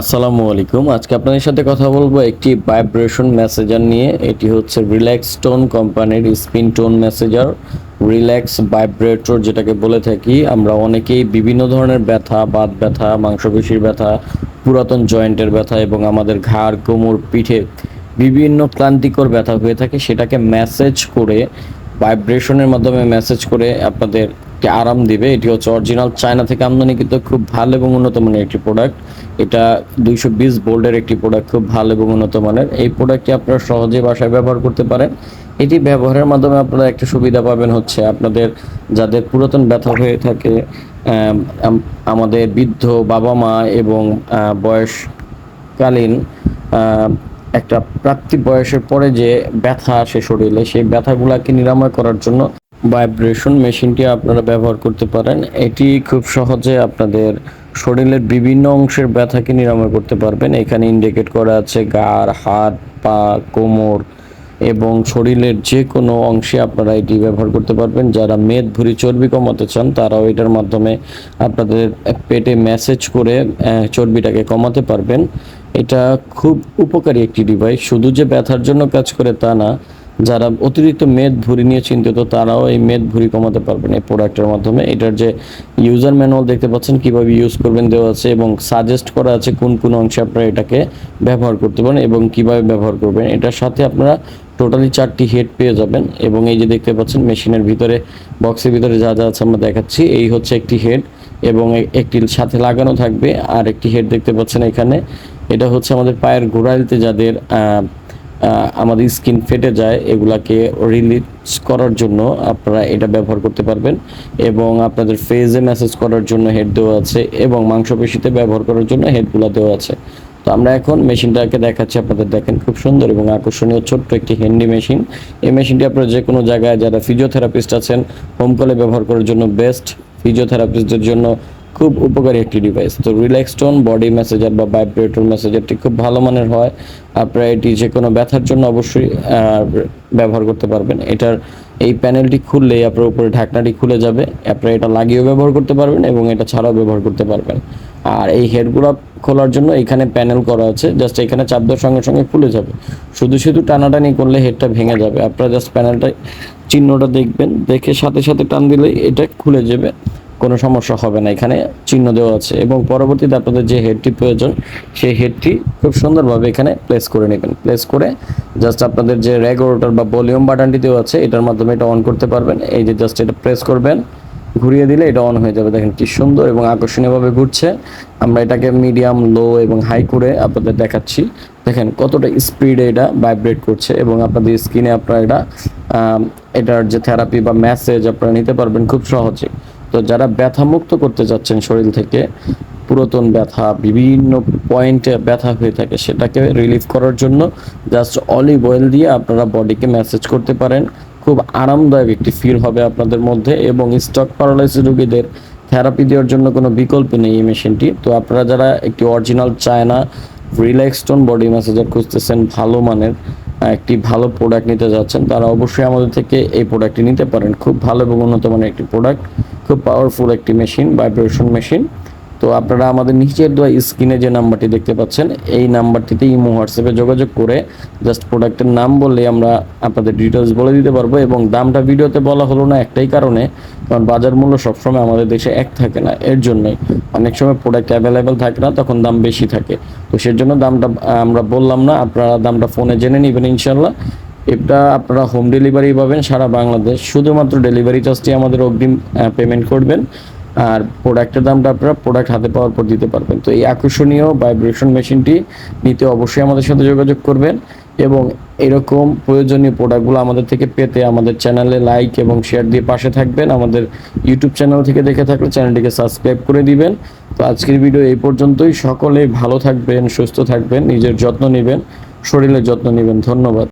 আসসালামু আলাইকুম। আজকে আপনাদের সাথে কথা বলব একটি ভাইব্রেশন মেসেজার নিয়ে। এটি হচ্ছে রিল্যাক্স টোন কোম্পানির spin tone massager relax vibrator যেটাকে বলে থাকি। আমরা অনেকেই বিভিন্ন ধরনের ব্যথা, বাত ব্যথা, মাংসপেশির ব্যথা, পুরাতন জয়েন্টের ব্যথা এবং আমাদের ঘাড়, কোমর, পিঠে বিভিন্ন ক্লান্তিকর ব্যথা হয়ে থাকে। সেটাকে মেসেজ করে ভাইব্রেশনের মাধ্যমে মেসেজ করে আপনাদেরকে আরাম দিবে এটি হচ্ছে অরিজিনাল চায়না থেকে আমদানিকৃত খুব ভালো এবং উন্নত মানের একটি প্রোডাক্ট এটা দুইশো বিশ বোল্ডের একটি প্রোডাক্ট খুব ভালো এবং উন্নত মানের। এই প্রোডাক্টটি আপনারা সহজে বাসায় ব্যবহার করতে পারেন। এটি ব্যবহারের মাধ্যমে আপনারা একটা সুবিধা পাবেন হচ্ছে আপনাদের যাদের পুরাতন ব্যথা হয়ে থাকে আম, আম- আমাদের বৃদ্ধ বাবা মা এবং বয়সকালীন একটা প্রাপ্তি বয়সের পরে যে ব্যথা আসে শরীরে সেই ব্যথাগুলোকে নিরাময় করার জন্য ভাইব্রেশন মেশিনটি আপনারা ব্যবহার করতে পারেন। এটি খুব সহজে আপনাদের শরীরের বিভিন্ন অংশের ব্যথাকে নিরাময় করতে পারবেন। এখানে ইন্ডিকেট করা আছে গাড় হাত, পা, কোমর এবং শরীরের যে কোনো অংশে আপনারা এটি ব্যবহার করতে পারবেন। যারা মেদ ভুঁড়ি চর্বি কমাতে চান, তারাও এটার মাধ্যমে আপনাদের পেটে মেসেজ করে চর্বিটাকে কমাতে পারবেন। এটা খুব উপকারী একটি ডিভাইস শুধু যে ব্যথার জন্য কাজ করে তা না যারা অতিরিক্ত মেদ ভুঁড়ি নিয়ে চিন্তিত, তারাও এই মেদ ভুরি কমাতে পারবেন এই প্রোডাক্টের মাধ্যমে। এটার যে ইউজার ম্যানুয়াল দেখতে পাচ্ছেন, কীভাবে ইউজ করবেন দেওয়া আছে এবং সাজেস্ট করা আছে কোন কোন অংশে আপনারা এটাকে ব্যবহার করতে পারেন এবং কীভাবে ব্যবহার করবেন। এটার সাথে আপনারা টোটালি চারটি হেড পেয়ে যাবেন এবং এই যে দেখতে পাচ্ছেন মেশিনের ভিতরে বক্সের ভিতরে যা যা আছে আমরা দেখাচ্ছি। এই হচ্ছে একটি হেড এবং একটি সাথে লাগানো থাকবে। আর একটি হেড দেখতে পাচ্ছেন এখানে। এটা হচ্ছে আমাদের পায়ের গোড়ালিতে যাদের আমাদের স্কিন ফেটে যায়, এগুলাকে রিলিজ করার জন্য আপনারা এটা ব্যবহার করতে পারবেন। এবং আপনাদের ফেজে মেসেজ করার জন্য হেড দেওয়া আছে এবং মাংসপেশিতে ব্যবহার করার জন্য হেডগুলো দেওয়া আছে। তো আমরা এখন মেশিনটাকে দেখাচ্ছি আপনাদের। দেখেন খুব সুন্দর এবং আকর্ষণীয় ছোট্ট একটি হ্যান্ডি মেশিন এই মেশিনটি আপনারা যে কোনো জায়গায় যারা ফিজিওথেরাপিস্ট আছেন হোম কলে ব্যবহার করার জন্য বেস্ট ফিজিওথেরাপিস্টদের জন্য খুব উপকারী একটি ডিভাইস তো রিল্যাক্স টোন বডি মেসেজার বা ভাইব্রেটর মেসেজারটি খুব ভালো মানের হয়। আপনারা এটি যে কোনো ব্যথার জন্য অবশ্যই ব্যবহার করতে পারবেন। এটার, এই প্যানেলটি খুললেই আপনার উপরে ঢাকনাটি খুলে যাবে। আপনারা এটা লাগিয়েও ব্যবহার করতে পারবেন এবং এটা ছাড়াও ব্যবহার করতে পারবেন। আর এই হেডগুলো খোলার জন্য এখানে প্যানেল করা আছে। জাস্ট এখানে চাপ দেওয়ার সঙ্গে সঙ্গে খুলে যাবে। শুধু শুধু টানাটানি করলে হেডটা ভেঙে যাবে। আপনারা জাস্ট প্যানেলটা চিহ্নটা দেখবেন। দেখে সাথে সাথে টান দিলেই এটা খুলে যাবে। কোনো সমস্যা হবে না, এখানে চিহ্ন দেওয়া আছে। এবং পরবর্তীতে আপনাদের যে হেডটি প্রয়োজন, সেই হেডটি খুব সুন্দরভাবে এখানে প্লেস করে নেবেন। প্লেস করে জাস্ট আপনাদের যে রেগুলেটর বা ভলিউম বাটনটি দেওয়া আছে, এটার মাধ্যমে এটা অন করতে পারবেন। এই যে জাস্ট এটা প্রেস করবেন, ঘুরিয়ে দিলে এটা অন হয়ে যাবে। দেখেন কি সুন্দর এবং আকর্ষণীয়ভাবে ঘুরছে। আমরা এটাকে মিডিয়াম লো এবং হাই করে আপনাদের দেখাচ্ছি। দেখেন কতটা স্পিডে এটা ভাইব্রেট করছে এবং আপনাদের স্কিনে আপনারা এটা এটার যে থেরাপি বা মেসেজ আপনারা নিতে পারবেন খুব সহজে। তো যারা ব্যথা মুক্ত করতে যাচ্ছেন শরীর থেকে, পুরাতন ব্যথা, বিভিন্ন পয়েন্টে ব্যথা হয়ে থাকে, সেটাকে রিলিফ করার জন্য জাস্ট অলিভ অয়েল দিয়ে আপনারা বডিকে মেসেজ করতে পারেন। খুব আরামদায়ক একটি ফিল হবে আপনাদের মধ্যে এবং স্টক প্যারালাইসিস রোগীদের থেরাপি দেওয়ার জন্য কোনো বিকল্প নেই এই মেশিনটি। তো আপনারা যারা একটি অরিজিনাল চায় চায়না রিল্যাক্সটন বডি ম্যাসাজার খুঁজতেছেন, ভালো মানের একটি ভালো প্রোডাক্ট নিতে যাচ্ছেন, তারা অবশ্যই আমাদের থেকে এই প্রোডাক্টটি নিতে পারেন। খুব ভালো এবং উন্নত মানের একটি প্রোডাক্ট খুব পাওয়ারফুল একটি মেশিন ভাইব্রেশন মেশিন তো আপনারা আমাদের নিচের দেওয়া স্ক্রিনে যে নাম্বারটি দেখতে পাচ্ছেন, এই নাম্বারটিতে ইমো হোয়াটসঅ্যাপে যোগাযোগ করে জাস্ট প্রোডাক্টের নাম বললে আমরা আপনাদের ডিটেলস বলে দিতে পারব এবং দামটা ভিডিওতে বলা হলো না একটাই কারণে, কারণ বাজার মূল্য সবসময় আমাদের দেশে এক থাকে না, এর জন্যই। অনেক সময় প্রোডাক্ট অ্যাভেলেবেল থাকে না, তখন দাম বেশি থাকে। তো সেজন্য দামটা, আমরা বললাম না, আপনারা দামটা ফোনে জেনে নেবেন ইনশাল্লাহ এটা আপনারা হোম ডেলিভারি পাবেন সারা বাংলাদেশ। শুধুমাত্র ডেলিভারি চার্জটি আমাদের অগ্রিম পেমেন্ট করবেন। আর প্রোডাক্টের দামটা আপনারা প্রোডাক্ট হাতে পাওয়ার পর দিতে পারবেন। তো এই আকর্ষণীয় ভাইব্রেশন মেশিনটি নিতে অবশ্যই আমাদের সাথে যোগাযোগ করবেন এবং এরকম প্রয়োজনীয় প্রোডাক্টগুলো আমাদের থেকে পেতে আমাদের চ্যানেলে লাইক এবং শেয়ার দিয়ে পাশে থাকবেন। আমাদের ইউটিউব চ্যানেল থেকে দেখে থাকলে চ্যানেলটিকে সাবস্ক্রাইব করে দিবেন। তো আজকের ভিডিও এই পর্যন্তই। সকলে ভালো থাকবেন, সুস্থ থাকবেন, নিজের যত্ন নেবেন, শরীরের যত্ন নেবেন। ধন্যবাদ।